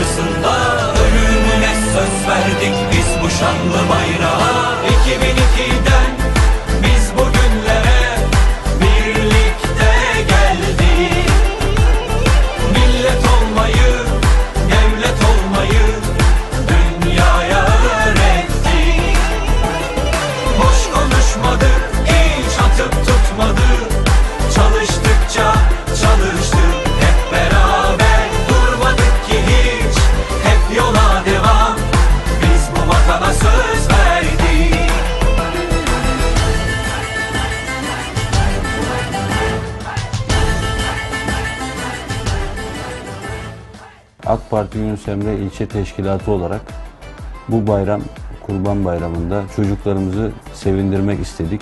karşısında Ölümüne söz verdik biz bu şanlı bayrağa. AK Parti Yunus Emre İlçe Teşkilatı olarak bu bayram Kurban Bayramı'nda çocuklarımızı sevindirmek istedik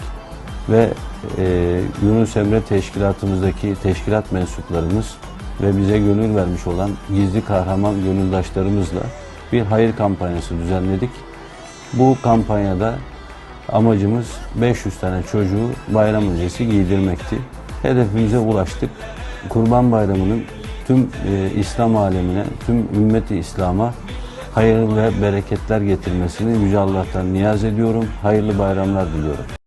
ve e, Yunus Emre Teşkilatımızdaki teşkilat mensuplarımız ve bize gönül vermiş olan gizli kahraman gönüldaşlarımızla bir hayır kampanyası düzenledik. Bu kampanyada amacımız 500 tane çocuğu bayram öncesi giydirmekti. Hedefimize ulaştık. Kurban Bayramı'nın tüm e, İslam alemine, tüm ümmeti İslam'a hayır ve bereketler getirmesini Yüce Allah'tan niyaz ediyorum. Hayırlı bayramlar diliyorum.